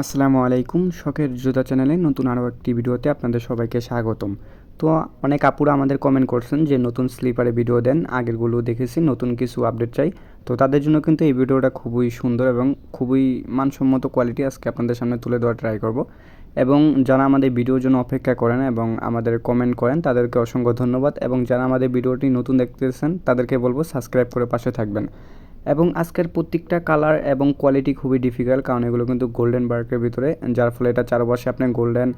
আসসালামু আলাইকুম, শখের জুতা চ্যানেলে নতুন আরও একটি ভিডিওতে আপনাদের সবাইকে স্বাগতম। তো অনেক আপুরা আমাদের কমেন্ট করছেন যে নতুন স্লিপারে ভিডিও দেন, আগেরগুলো দেখেছি, নতুন কিছু আপডেট চাই। তো তাদের জন্য কিন্তু এই ভিডিওটা খুবই সুন্দর এবং খুবই মানসম্মত কোয়ালিটি আজকে আপনাদের সামনে তুলে দেওয়ার ট্রাই করব। এবং যারা আমাদের ভিডিওর জন্য অপেক্ষা করেন এবং আমাদের কমেন্ট করেন, তাদেরকে অসংখ্য ধন্যবাদ। এবং যারা আমাদের ভিডিওটি নতুন দেখতেছেন, তাদেরকে বলব সাবস্ক্রাইব করে পাশে থাকবেন। এবং আজকের প্রত্যেকটা কালার এবং কোয়ালিটি খুবই ডিফিকাল্ট কারণ এগুলো কিন্তু গোল্ডেন বার্কের ভিতরে, যার ফলে এটা চারপাশে আপনার গোল্ডেন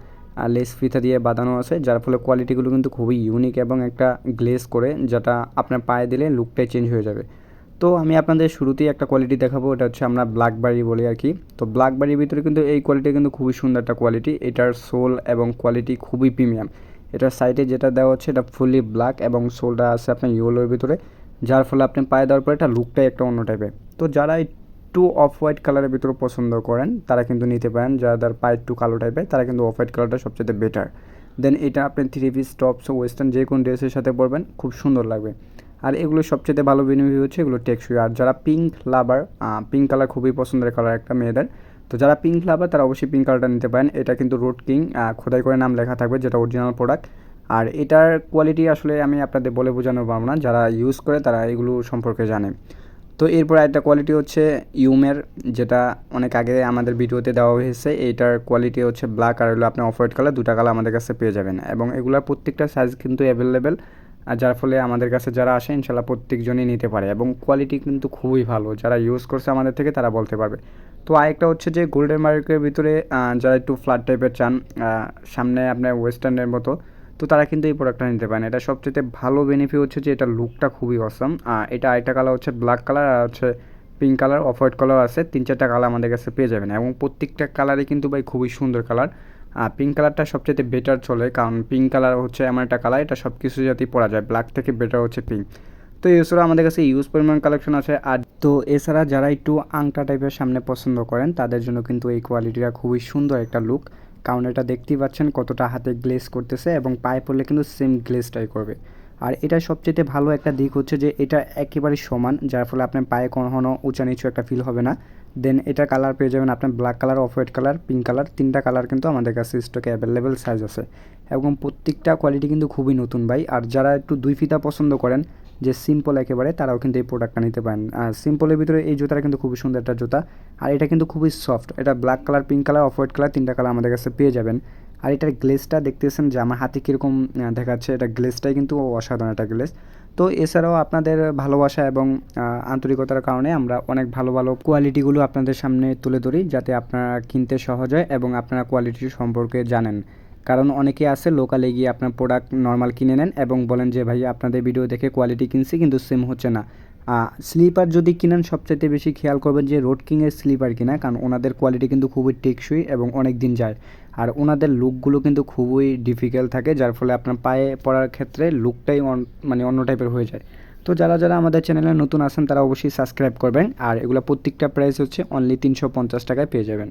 লেস ফিতা দিয়ে বাঁধানো আছে, যার ফলে কোয়ালিটিগুলো কিন্তু খুবই ইউনিক এবং একটা গ্লেস করে যেটা আপনার পায়ে দিলে লুকটাই চেঞ্জ হয়ে যাবে। তো আমি আপনাদের শুরুতেই একটা কোয়ালিটি দেখাবো, এটা হচ্ছে আমরা ব্ল্যাকবারি বলি আর কি। তো ব্ল্যাকবারির ভিতরে কিন্তু এই কোয়ালিটি কিন্তু খুবই সুন্দর একটা কোয়ালিটি এটার সোল এবং কোয়ালিটি খুবই প্রিমিয়াম এটার সাইডে যেটা দেওয়া হচ্ছে, এটা ফুলি ব্ল্যাক এবং সোলটা আছে আপনার ইয়েলোর ভিতরে। যার ফলে আপনি পায়ে দেওয়ার পরে এটা লুকটাই একটা অন্য টাইপের তো যারা একটু অফ হোয়াইট কালারের ভিতরে পছন্দ করেন, তারা কিন্তু নিতে পারেন। যাদের পায়ে একটু কালো টাইপের তারা কিন্তু অফ হোয়াইট কালারটা সবচেয়ে বেটার দেন এটা আপনি থ্রি পিস টপস ওয়েস্টার্ন যে কোনো ড্রেসের সাথে পরবেন, খুব সুন্দর লাগবে। আর এগুলো সবচেয়ে ভালো বেনিফিট হচ্ছে এগুলো টেকসই আর যারা পিঙ্ক লাভার পিঙ্ক কালার খুবই পছন্দের কালার একটা মেয়েদের, তো যারা পিঙ্ক লাভার তারা অবশ্যই পিঙ্ক কালারটা নিতে পারেন। এটা কিন্তু রোড কিং খোদাই করে নাম লেখা থাকবে যেটা অরিজিনাল প্রোডাক্ট আর এটার কোয়ালিটি আসলে আমি আপনাদের বলে বোঝানো পারব না। যারা ইউজ করে তারা এগুলো সম্পর্কে জানে। তো এরপর একটা কোয়ালিটি হচ্ছে ইউমের, যেটা অনেক আগে আমাদের ভিডিওতে দেওয়া হয়েছে। এইটার কোয়ালিটি হচ্ছে ব্ল্যাক আর হলো আপনার অফ হোয়াইট কালার দুটা কালার আমাদের কাছে পেয়ে যাবেন। এবং এগুলোর প্রত্যেকটা সাইজ কিন্তু অ্যাভেলেবেল আর যার ফলে আমাদের কাছে যারা আসে ইনশাল্লাহ প্রত্যেকজনই নিতে পারে। এবং কোয়ালিটি কিন্তু খুবই ভালো। যারা ইউজ করছে আমাদের থেকে তারা বলতে পারবে। তো আরেকটা হচ্ছে যে গোল্ডেন মার্কের ভিতরে যারা একটু ফ্ল্যাট টাইপের চান সামনে আপনার ওয়েস্টার্নের মতো তো তারা কিন্তু এই প্রোডাক্টটা নিতে পারেন এটা সবচেয়ে ভালো বেনিফিট হচ্ছে যে এটা লুকটা খুবই অসম এটা আরেকটা কালার হচ্ছে ব্ল্যাক কালার আর হচ্ছে pink colour off white colour আছে। তিন চারটা কালার আমাদের কাছে পেয়ে যাবেন। এবং প্রত্যেকটা কালারই কিন্তু ভাই খুবই সুন্দর কালার আর পিঙ্ক কালারটা সবচেয়ে বেটার চলে। কারণ পিঙ্ক কালার হচ্ছে এমন একটা কালার এটা সব কিছু যাতেই পরা যায়। ব্ল্যাক থেকে বেটার হচ্ছে পিঙ্ক তো এছাড়া আমাদের কাছে ইউজ পরিমাণ কালেকশন আছে। আর তো এছাড়া যারা একটু আংটা টাইপের সামনে পছন্দ করেন, তাদের জন্য কিন্তু এই কোয়ালিটিটা খুবই সুন্দর একটা লুক কারণ এটা দেখতেই পাচ্ছেন কতটা হাতে গ্লেস করতেছে এবং পায়ে পড়লে কিন্তু সেম গ্লেসটাই করবে। আর এটা সবচেয়ে ভালো একটা দিক হচ্ছে যে এটা একেবারে সমান, যার ফলে আপনার পায়ে কখনো উঁচা নিচু একটা ফিল হবে না। দেন এটা কালার পেয়ে যাবেন আপনার black colour off white colour pink colour তিনটা কালার কিন্তু আমাদের কাছে স্টকে অ্যাভেলেবেল সাইজ আছে। এবং প্রত্যেকটা কোয়ালিটি কিন্তু খুবই নতুন ভাই। আর যারা একটু দুই ফিতা পছন্দ করেন, যে সিম্পল একেবারে, তারাও কিন্তু এই প্রোডাক্টটা নিতে পারেন। আর সিম্পলের ভিতরে এই জুতাটা কিন্তু খুবই সুন্দর একটা জুতা। আর এটা কিন্তু খুবই সফট এটা black colour pink colour off white colour তিনটা কালার আমাদের কাছে পেয়ে যাবেন। আর এটার গ্লেসটা দেখতেছেন যে আমার হাতে কীরকম দেখাচ্ছে, এটা গ্লেসটাই কিন্তু অসাধারণ একটা গ্লেস তো এছাড়াও আপনাদের ভালোবাসা এবং আন্তরিকতার কারণে আমরা অনেক ভালো ভালো কোয়ালিটিগুলো আপনাদের সামনে তুলে ধরি যাতে আপনারা কিনতে সহজ হয় এবং আপনারা কোয়ালিটি সম্পর্কে জানেন। কারণ অনেকে আছে লোকালে গিয়ে আপনার প্রোডাক্ট নর্মাল কিনে নেন এবং বলেন যে, ভাই, আপনাদের ভিডিও দেখে কোয়ালিটি কিনছি, কিন্তু সেম হচ্ছে না। স্লিপার যদি কিনেন, সবচাইতে বেশি খেয়াল করবেন যে রোড কিংয়ের স্লিপার কিনা, কারণ ওনাদের কোয়ালিটি কিন্তু খুবই টেকসই এবং অনেক দিন যায়। আর ওনাদের লুকগুলো কিন্তু খুবই ডিফিকাল্ট থাকে, যার ফলে আপনার পায়ে পড়ার ক্ষেত্রে লুকটাই মানে অন্য টাইপের হয়ে যায়। তো যারা যারা আমাদের চ্যানেলে নতুন আসেন, তারা অবশ্যই সাবস্ক্রাইব করবেন। আর এগুলো প্রত্যেকটা প্রাইস হচ্ছে অনলি তিনশো পঞ্চাশ টাকায় পেয়ে যাবেন।